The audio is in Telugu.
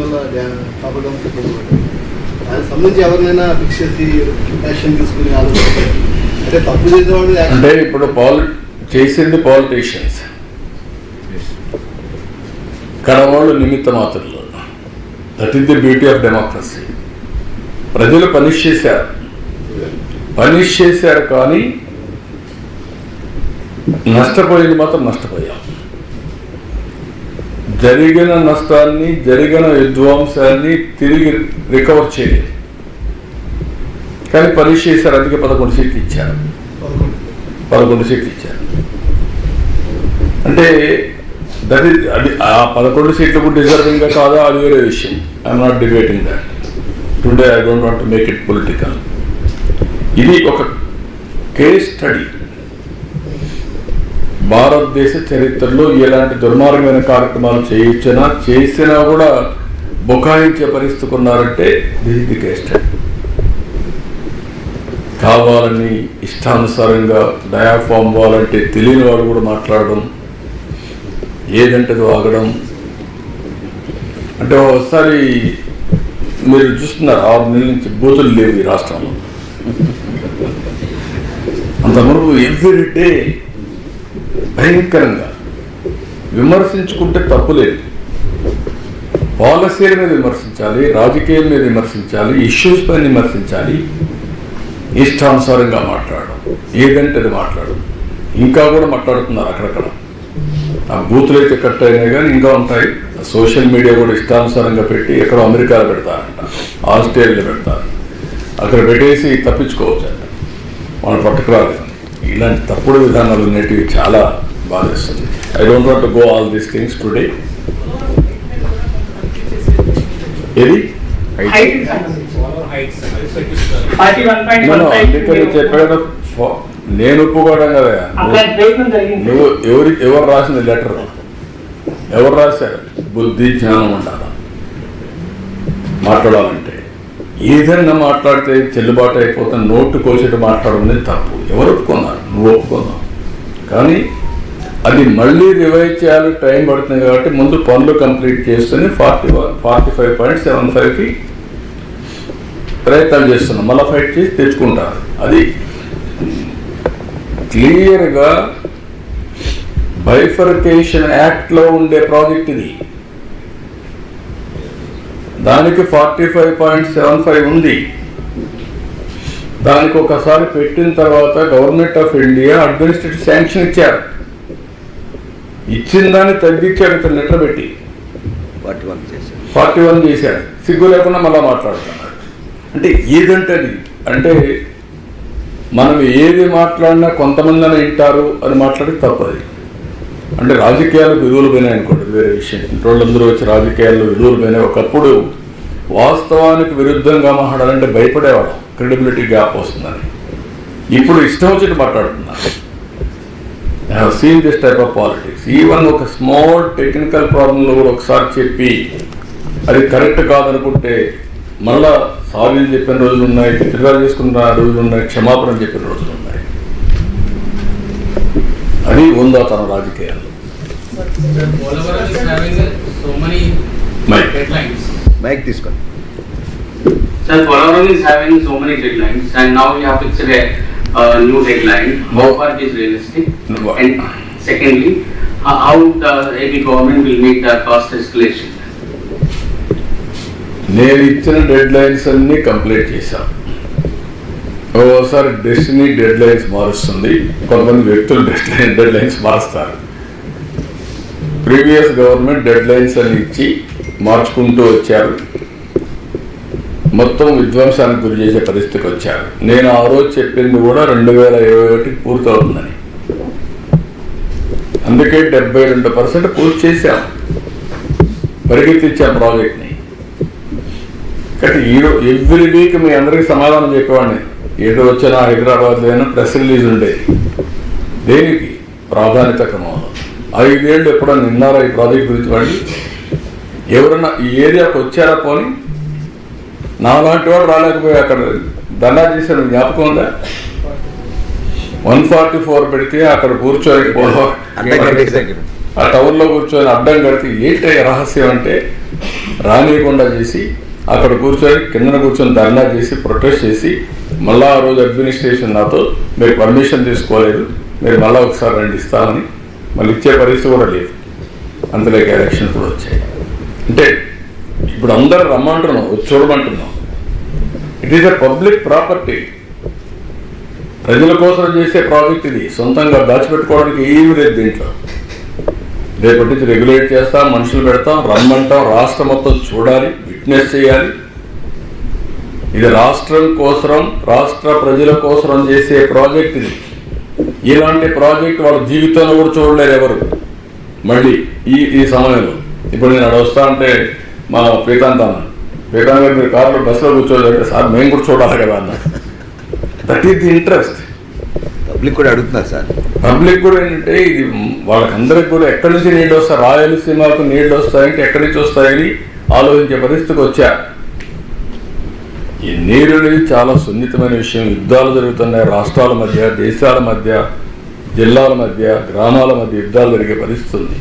వల్ల డ్యా- కాపడం దానికి సంబంధించి ఎవరినైనా ఫిక్స్ చేసి యాక్షన్ తీసుకుని ఆలోచన. అంటే తప్పు చేసేవాడు యాక్షన్ అంటే ఇప్పుడు పాలి చేసింది పాలిటీషియన్స్ కడవాళ్ళు నిమిత్త మాత్రులు. That is the beauty of democracy ప్రజలు పనిష్ చేశారు. పనిష్ చేశారు కానీ నష్టపోయింది మాత్రం నష్టపోయాం. జరిగిన నష్టాన్ని జరిగిన విధ్వంసాన్ని తిరిగి రికవర్ చేయలేదు కానీ పరీక్ష చేశారు అందుకే పదకొండు సీట్లు ఇచ్చారు. పదకొండు సీట్లు ఇచ్చారు. అంటే దట్ ఈస్ అది ఆ పదకొండు సీట్లకు డిజర్వింగ్గా కాదా? అది వేరే విషయం. I'm not debating that today I don't want make it political ఇది ఒక కేస్ స్టడీ భారతదేశ చరిత్రలో ఎలాంటి దుర్మార్గమైన కార్యక్రమాలు చేయించినా చేసినా కూడా బుకాయించే పరిస్థితికి ఉన్నారంటే దిస్ ది కావాలని ఇష్టానుసారంగా డయాఫామ్ వాలంటే తెలియని వాళ్ళు కూడా మాట్లాడడం ఏదంటే ఆగడం. అంటే ఒకసారి మీరు చూస్తున్నారు ఆరు నెలల నుంచి బూతులు లేవు ఈ రాష్ట్రంలో. అంతవరకు ఎవ్రీ డే భయంకరంగా. విమర్శించుకుంటే తప్పులేదు పాలసీల మీద విమర్శించాలి రాజకీయం మీద విమర్శించాలి ఇష్యూస్ పైన విమర్శించాలి. ఇష్టానుసారంగా మాట్లాడడం ఏదంటే అది మాట్లాడడం. ఇంకా కూడా మాట్లాడుతున్నారు అక్కడక్కడ. ఆ బూతులు అయితే కట్ అయినాయి కానీ ఇంకా ఉంటాయి. సోషల్ మీడియా కూడా ఇష్టానుసారంగా పెట్టి ఎక్కడో అమెరికాలో పెడతారంట ఆస్ట్రేలియాలో పెడతారు అక్కడ పెట్టేసి తప్పించుకోవచ్చు అంట వాళ్ళు పట్టుకురాలేదు. ఇలాంటి తప్పుడు విధానాలు ఉన్నటివి చాలా బాధేస్తుంది. I don't want go all these things today ఏది? పాయింట్ నేను ఒప్పుకోవడం కదా. నువ్వు ఎవరి ఎవరు రాసింది లెటర్ ఎవరు రాశారు? బుద్ధి జ్ఞానం ఉండాలి? మాట్లాడాలంటే. ఏదైనా మాట్లాడితే చెల్లుబాటు అయిపోతుంది నోటు కోసేట మాట్లాడడం తప్పు. ఎవరు ఒప్పుకున్నారు? నువ్వు ఒప్పుకున్నావు. కానీ అది మళ్ళీ రివైజ్ చేయాలి టైం పడుతుంది కాబట్టి ముందు పనులు కంప్లీట్ చేస్తేనే forty one forty five point seven ఫైవ్కి ప్రయత్నాలు చేస్తున్నాం. మళ్ళీ ఫైట్ చేసి తెచ్చుకుంటారు. అది క్లియర్గా బైఫర్కేషన్ యాక్ట్లో ఉండే ప్రాజెక్ట్ ఇది. దానికి forty five point seven five ఉంది. దానికి ఒకసారి పెట్టిన తర్వాత government of India administrative sanction ఇచ్చారు. ఇచ్చిన దాన్ని తగ్గించాడు ఇతను లెటర్ పెట్టి. ఫార్టీ వన్ చేశారు. ఫార్టీ వన్ చేశాడు సిగ్గు లేకుండా మళ్ళా మాట్లాడుతున్నాడు అంటే ఏదంటే అది అంటే మనం ఏది మాట్లాడినా కొంతమంది అని వింటారు అని మాట్లాడి తప్పది. అంటే రాజకీయాలకు విలువలు పోయినాయి అనుకోండి వేరే విషయం. ఇంట్రోళ్ళందరూ వచ్చి రాజకీయాల్లో విలువలపోయినాయి ఒకప్పుడు వాస్తవానికి విరుద్ధంగా మాట్లాడాలంటే భయపడేవాడు క్రెడిబిలిటీ గ్యాప్ వస్తుందని. ఇప్పుడు ఇష్టం వచ్చినట్టు మాట్లాడుతున్నారు. I have seen this type of politics even ఒక స్మాల్ టెక్నికల్ ప్రాబ్లంలో కూడా ఒకసారి చెప్పి అది కరెక్ట్ కాదనుకుంటే మళ్ళా సారీలు చెప్పిన రోజులు ఉన్నాయి తిరగాలు చేసుకున్న రోజులు ఉన్నాయి క్షమాపణ చెప్పిన రోజులు అది ఉందా తన రాజకీయాల్లో Polavaram is having so many Mike. deadlines. Mike తీసుకోండి Sir, Polavaram is having so many deadlines and now we have fixed a uh, new deadline. How far it is realistic? No. And secondly, how how the AP government will meet the cost escalation? నేను ఇచ్చిన డెడ్ లైన్స్ అన్ని కంప్లీట్ చేశాను ఓసారి డెస్టినీ డెడ్ లైన్స్ మారుస్తుంది. కొంతమంది వ్యక్తులు డెడ్ డెడ్ లైన్స్ మారుస్తారు. ప్రీవియస్ గవర్నమెంట్ డెడ్ లైన్స్ అని ఇచ్చి మార్చుకుంటూ వచ్చారు. మొత్తం విధ్వంసానికి గురి చేసే పరిస్థితికి వచ్చారు. నేను ఆ రోజు చెప్పింది కూడా రెండు వేల ఇరవై ఒకటికి పూర్తవుతుందని. అందుకే డెబ్బై రెండు పర్సెంట్ పూర్తి చేశాం. పరిగెత్తించాం ప్రాజెక్ట్ని. కానీ ఈరోజు ఎవ్రీ వీక్ మీ అందరికీ సమాధానం చెప్పేవాడిని. ఏదో వచ్చినా హైదరాబాద్లో అయినా ప్రెస్ రిలీజ్ ఉండేది దేనికి ప్రాధాన్యత క్రమంలో ఐదేళ్ళు ఎప్పుడన్నా విన్నారా ఈ ప్రాజెక్ట్ గురించి వాళ్ళు? ఎవరన్నా ఈ ఏరియాకి వచ్చారా పోని? నాలాంటి వాడు రాలేకపోయి అక్కడ దండా చేసిన జ్ఞాపకం ఉందా? వన్ ఫార్టీ ఫోర్ పెడితే అక్కడ దగ్గర. ఆ టౌన్లో కూర్చొని అడ్డం కడితే ఏంటి రహస్యం అంటే రానియకుండా చేసి అక్కడ కూర్చొని కిందన కూర్చొని ధర్నా చేసి ప్రొటెస్ట్ చేసి మళ్ళా ఆ రోజు అడ్మినిస్ట్రేషన్ నాతో మీరు పర్మిషన్ తీసుకోలేదు మీరు మళ్ళీ ఒకసారి రండి ఇస్తామని మళ్ళీ ఇచ్చే పరిస్థితి కూడా లేదు. అందులోకి ఎలక్షన్ కూడా వచ్చాయి. అంటే ఇప్పుడు అందరూ రమ్మంటున్నాం చూడమంటున్నాం. It is a public property ప్రజల కోసం చేసే ప్రాజెక్ట్ ఇది. సొంతంగా దాచిపెట్టుకోవడానికి ఏమి లేదు దీంట్లో. రేపటి రెగ్యులేట్ చేస్తాం మనుషులు పెడతాం రమ్మంటాం రాష్ట్రం మొత్తం చూడాలి విట్నెస్ చేయాలి. ఇది రాష్ట్రం కోసం రాష్ట్ర ప్రజల కోసం చేసే ప్రాజెక్ట్ ఇది. ఇలాంటి ప్రాజెక్ట్ వాళ్ళ జీవితంలో కూడా చూడలేరు ఎవరు. మళ్ళీ ఈ ఈ సమయంలో. ఇప్పుడు నేను అక్కడ వస్తా అంటే మా అన్న. పీకాంత్ గారు మీరు కారులో బస్సులో కూర్చోదంటే సార్ మేము కూడా చూడాలి కదా అన్న. That is the interest public కూడా అడుగుతున్నారు సార్. పబ్లిక్ కూడా ఏంటంటే ఇది వాళ్ళకందరికి కూడా ఎక్కడి నుంచి నీళ్ళు వస్తాయి? రాయలసీమకు నీళ్ళు వస్తాయంటే ఎక్కడి నుంచి వస్తాయని ఆలోచించే పరిస్థితికి వచ్చా. ఈ నీరు అనేది చాలా సున్నితమైన విషయం. యుద్ధాలు జరుగుతున్నాయి. రాష్ట్రాల మధ్య దేశాల మధ్య జిల్లాల మధ్య గ్రామాల మధ్య యుద్ధాలు జరిగే పరిస్థితి ఉంది